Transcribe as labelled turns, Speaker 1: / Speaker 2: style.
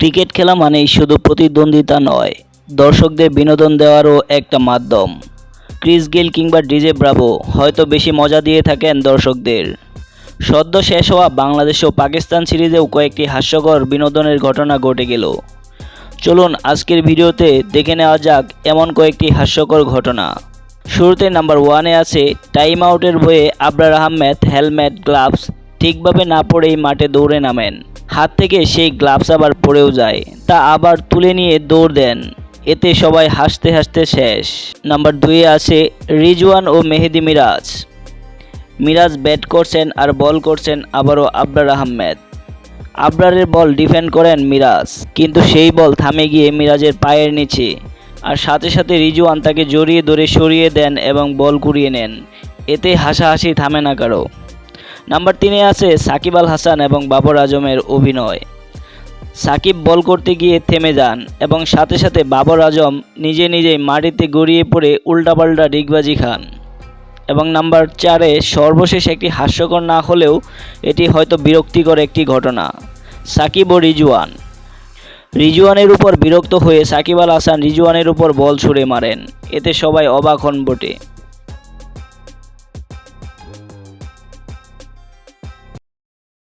Speaker 1: Cricket খেলা মানেই শুধু প্রতিদ্বন্দ্বিতা নয়, দর্শকদের বিনোদন দেওয়ারও একটা মাধ্যম। ক্রিস গেল কিংবা ডিজে ব্রাভো হয়তো বেশি মজা দিয়ে থাকেন দর্শকদের। সদ্য শেষ হওয়া বাংলাদেশ ও পাকিস্তান সিরিজেও কয়েকটি হাস্যকর বিনোদনের ঘটনা ঘটে গেল। চলুন আজকের ভিডিওতে দেখে নেওয়া যাক এমন কয়েকটি হাস্যকর ঘটনা। শুরুতে নাম্বার ওয়ানে আছে টাইম আউটের বইয়ে আবরার আহমেদ, হেলমেট, গ্লাভস ঠিকভাবে না পড়েই মাঠে দৌড়ে নামেন। হাত থেকে সেই গ্লাভস আবার পড়েও যায়, তা আবার তুলে নিয়ে দৌড় দেন। এতে সবাই হাসতে হাসতে শেষ। নাম্বার দুইয়ে আছে রিজওয়ান ও মেহেদি মিরাজ। মিরাজ ব্যাট করছেন আর বল করছেন আবারও আবরার আহমেদ। আবরারের বল ডিফেন্ড করেন মিরাজ, কিন্তু সেই বল থামে গিয়ে মিরাজের পায়ের নিচে। আর সাথে সাথে রিজওয়ান তাকে জড়িয়ে ধরে সরিয়ে দেন এবং বল কুড়িয়ে নেন। এতে হাসাহাসি থামে না কারও। নাম্বার তিনে আছে সাকিব আল হাসান এবং বাবর আজমের অভিনয়। সাকিব বল করতে গিয়ে থেমে যান এবং সাথে সাথে বাবর আজম নিজে নিজেই মাটিতে গড়িয়ে পড়ে উল্টাপাল্টা ডিগবাজি খান। এবং নাম্বার চারে সর্বশেষ একটি হাস্যকর না হলেও এটি হয়তো বিরক্তিকর একটি ঘটনা, সাকিব ও রিজওয়ান। রিজওয়ানের উপর বিরক্ত হয়ে সাকিব আল হাসান রিজওয়ানের উপর বল ছুড়ে মারেন, এতে সবাই অবাক হন বটে।